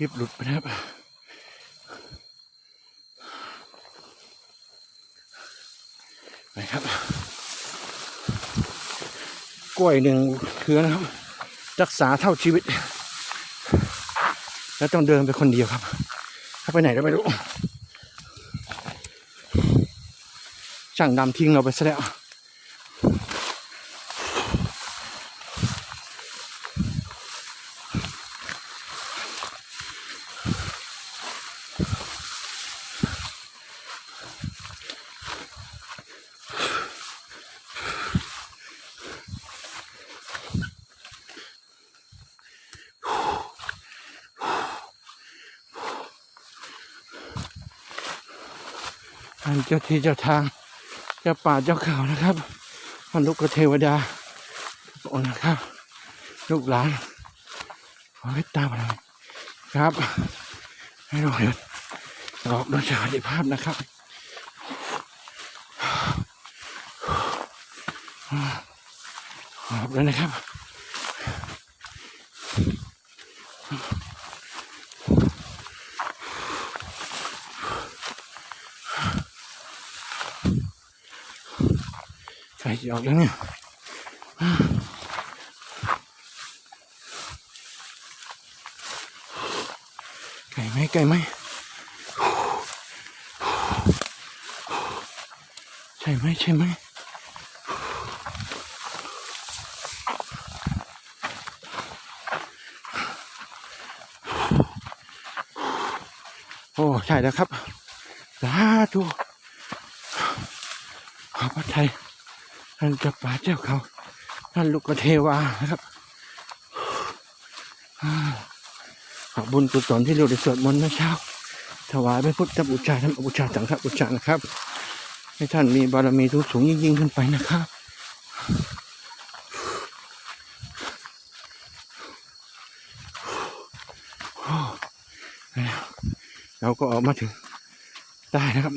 ลิปหลุดไปนะครับไปครับ กล้วยหนึ่งเครือนะครับ รักษาเท่าชีวิต แล้วต้องเดินไปคนเดียวครับ ถ้าไปไหนก็ไม่รู้ช่างดำทิ้งเราไปซะแล้ว ท่านเจ้าที่เจ้าทางเจ้าป่าเจ้าเขานะครับท่านลูกกเทวดาทุกองค์นะครับ ลูกหลานขอให้ตามมาเลยครับให้เราเดินออกโดยสวัสดิภาพนะครับออกแล้วนะครับ ใส่ออกแล้วเนี่ยไก่ไหมไก่ไหมใช่ไหมใช่ไหมโอ้ใช่แล้วครับสาธุขอพระไทย ท่านเจ้าป่าเจ้าเขาท่านลูกเทวานะครับขอบุญกุศลที่เราได้สวดมนต์เมื่อเช้า ถวายพระพุทธบูชาธรรมบูชาสังฆบูชานะครับ ให้ท่านมีบารมีทุกสูงยิ่งยิ่งขึ้นไปนะครับโอ้แล้วเราก็ออกมาถึงได้นะครับ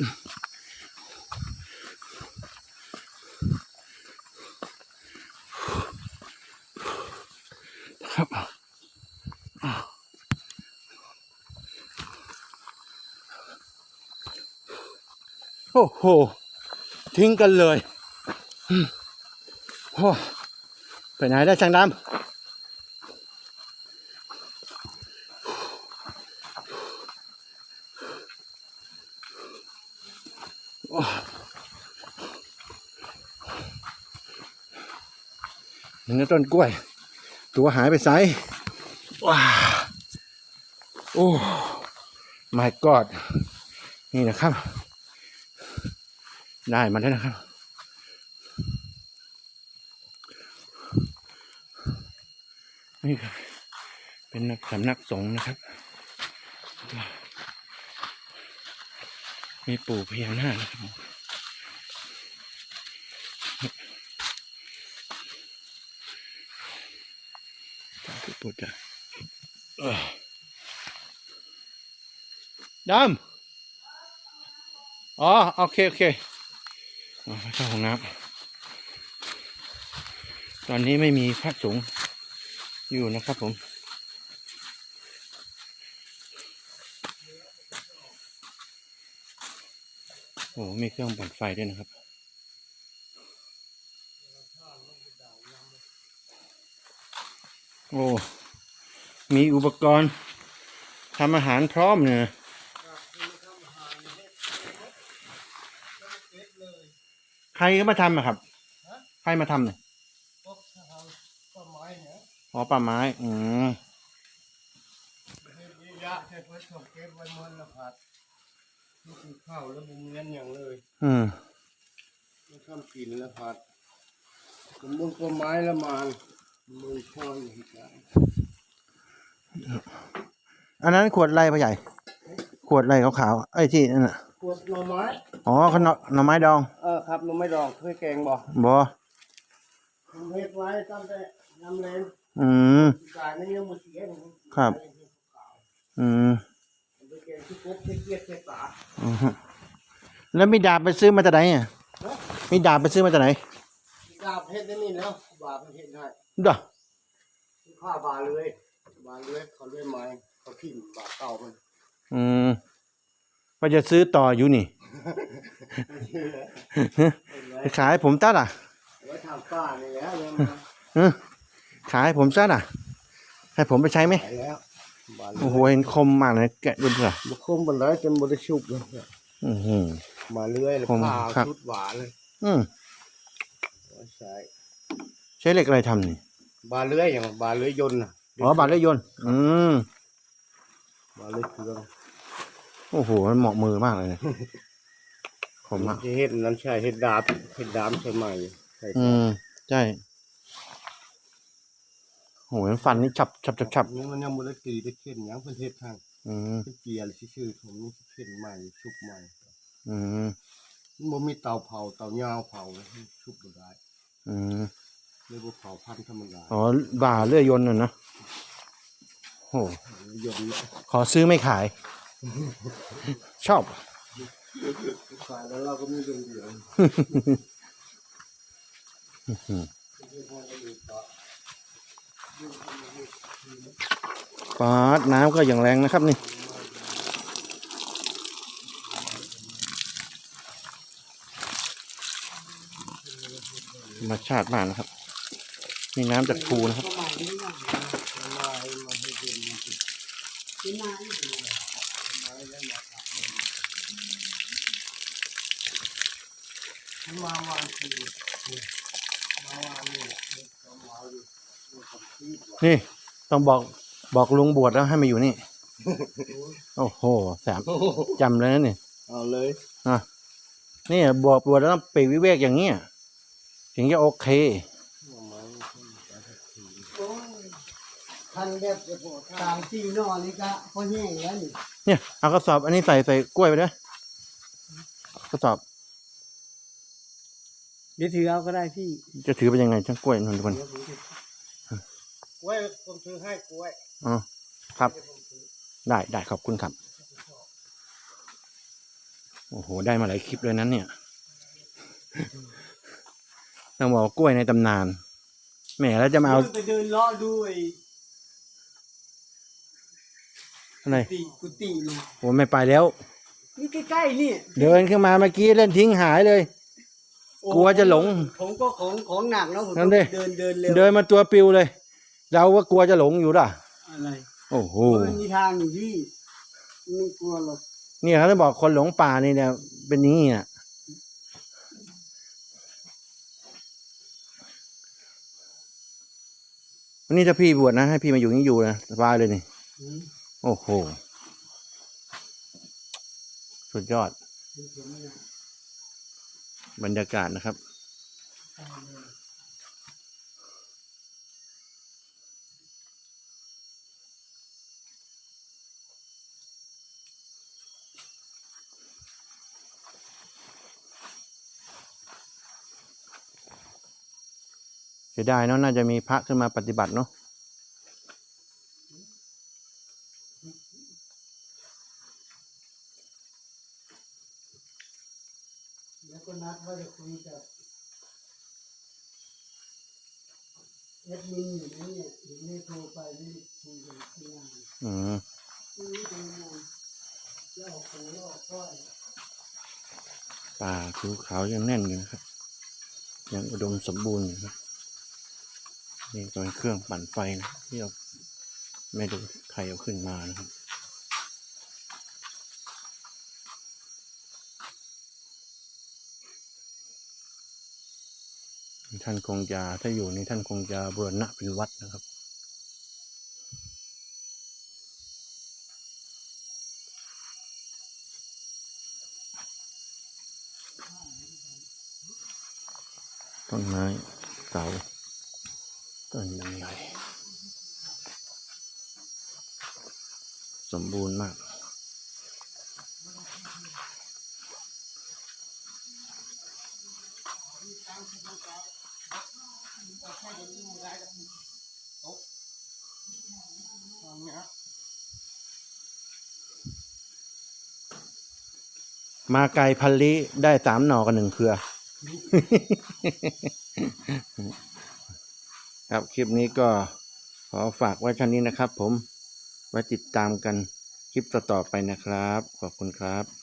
โอ้โห ทิ้งกันเลยโอ้ไปไหนได้ช่างดำโอ้นี่ต้นกล้วย ตัวหายไปไสว้าโอ้ my god นี่นะครับ ได้มาแล้วนะครับ นี่ครับเป็นสำนักสงฆ์นะครับ มีปู่พญานาคนะครับผมสาธุพุทธะเอ้อดำอ๋อ โอเค โอเค เข้าห้องน้ำตอนนี้ไม่มีพระสงฆ์อยู่นะครับผมโอ้โหมีเครื่องปั่นไฟด้วยนะครับ โอ้ มีอุปกรณ์ทำอาหารพร้อมเนี่ยใค รก็มาทำอะครับ ใครมาทำเนี่ยพวกทางต้นไม้เนี่ยอ๋อป่าไม้ อืมเฮ็ดเยอะแยะใช้เพื่อส่งเก็บไว้มันละผัดนี่คือข้าวแล้วบุญเงินอย่างเลยอืมมันทำกินแล้วผัดสมบูรณ์ต้นไม้ละมานมือช่อยอย่างไรอันนั้นขวดอะไรพ่อใหญ่ ขวดอะไรขาวๆไอ้ที่นั่นน่ะป วดหน่อไม้ อ๋อขนมหน่อไม้ดองเออครับหน่อไม้ดองเคยแกงบ่บอผมเฮ็ดไว้ตั้งแต่น้ำแรงอืมกายนี่ยังบ่เสียเลยครับ อืมผมไปแกงที่กบที่เกียดที่ตาอือฮึแล้วมีดาบไปซื้อมาจากไหนอะเนาะมีดาบไปซื้อมาจากไหนดาบเฮ็ดได้นี่แล้วบาบเฮ็ดให้เด้อข้าบาเลย บาเลยเขาด้วยไม้เขาทิ่มบาทเก่ามันอืม ว่าจะซื้อต่ออยู่นี่ไปขายให้ผมตัดอะไว้ทำป้านี่แหล้วเลยมาเออขายให้ผมซัดอะ ให้ผมไปใช้ไหมขายแล้วบาทโอ้โหเห็นคมมากเลยแกะดูดิล่ะบุคมบันไดจนบริชุบเลยอือหือมาเรื่อยเลยผมผ้าครับชุดหวานเลย อืมใช่ใช้เหล็กอะไรทำนี่ บาเลื่อยอย่างบาเลื่อยยนต์น่ะอ๋อบาดเลยยนต์อืมบาเลื่อยเครื่อง โอ้โห มันเหมาะมือมากเลยเนี่ยผมอะที่เห็ดนั้นใช่เห็ดดาบเห็ดดามใช่ไหมใช่อืมใช่โอ้โหฟันนี่ฉับฉับฉับฉับนี่มันยังบริตีได้เข็นหยังเพิ่นเฮ็ดทางอืมเป็นเกียร์ชื่อๆผมนี่เข็นใหม่ชุบใหม่อืมมันบ่มีเตาเผาเตายาวเผาชุบบ่ได้อืมเลยบ่เผาพันธรรมดาอ๋อบาเลื่อยยนต์น่ะนะโอ้โหยนต์เนี่ยขอซื้อไม่ขาย ชอบขายแล้วเราก็ไมีเรื่องเดียวปาดน้ำก็อย่างแรงนะครับนี่ธรรมชาติมากนะครับ นี่น้ำจากภูนะครับ มาวานคือมาวานนี่ก็มาอยู่กับที่นี่ต้องบอกบอกลุงบวชแล้วให้มาอยู่นี่ โอ้โหแสมจำเลยนะนี่เอาเลยอะนี่บวชบวชแล้วต้องปีกวิเวกอย่างเงี้ยถึงจะโอเคทันแบบตามที่นอนนี่ก็พอแห้งแล้วนี่เนี่ยเอากระสอบอันนี้ใส่ใส่กล้วยไปด้วยกระสอบ เดี๋ยวถือเอาก็ได้พี่จะถือไปยังไงช่างกล้วยนนทุกคนกล้วยผมซื้อให้กล้วยอ๋อครับ ได้ได้ขอบคุณครับ โอ้โห ได้มาหลายคลิปเลยนั้นเนี่ยต้องบอกว่ากล้วยในตำนานแหมแล้วจะมาเอาไปเดินเลาะดูไอ้อะไรติกุฏินี่ผมไม่ไปแล้ว นี่ใกล้ๆนี่ เดินขึ้นมาเมื่อกี้เล่นทิ้งหายเลยโอ้ กลัวจะหลง ผมก็ของของหนักแล้วผมนั่นดิ เดินเดินเร็วเดินมาตัวปิวเลย เราก็กลัวจะหลงอยู่ล่ะ อะไรโอ้โห มันมีทางอยู่พี่ไม่กลัวหรอกเนี่ยเขาจะบอกคนหลงป่านี่เนี่ย เป็นอย่างนี้อะ วันนี้ถ้าพี่บวชนะ ให้พี่มาอยู่นี่อยู่นะสบายเลยนี่ อืมโอ้โห สุดยอด บรรยากาศนะครับ เสียดายเนาะน่าจะมีพระขึ้นมาปฏิบัติเนาะ แล้ว ก็นัดว่าจะคุยกับแอดมินอยู่นะเนี่ยเดี๋ยวไม่โทรไปไม่ได้คุยกับที่งานอืมไม่รู้เป็นยังไงแล้วออกหูแล้วออกก้อยป่าผิวขาวยังแน่นอยู่นะครับ ยังอุดมสมบูรณ์อยู่นะนี่ก็เป็นเครื่องปั่นไฟนะที่เราไม่รู้ใครเอาขึ้นมานะครับ ท่านคงจะถ้าอยู่นี่ท่านคงจะบูรณะเป็นวัดนะครับ ต้นไม้เสาต้นใหญ่สมบูรณ์มาก มาไกลพันลิได้สามหน่อกันหนึ่งเครือ ครับคลิปนี้ก็ขอฝากไว้เท่านี้นะครับผม ไว้ติดตามกันคลิปต่อๆไปนะครับ ขอบคุณครับ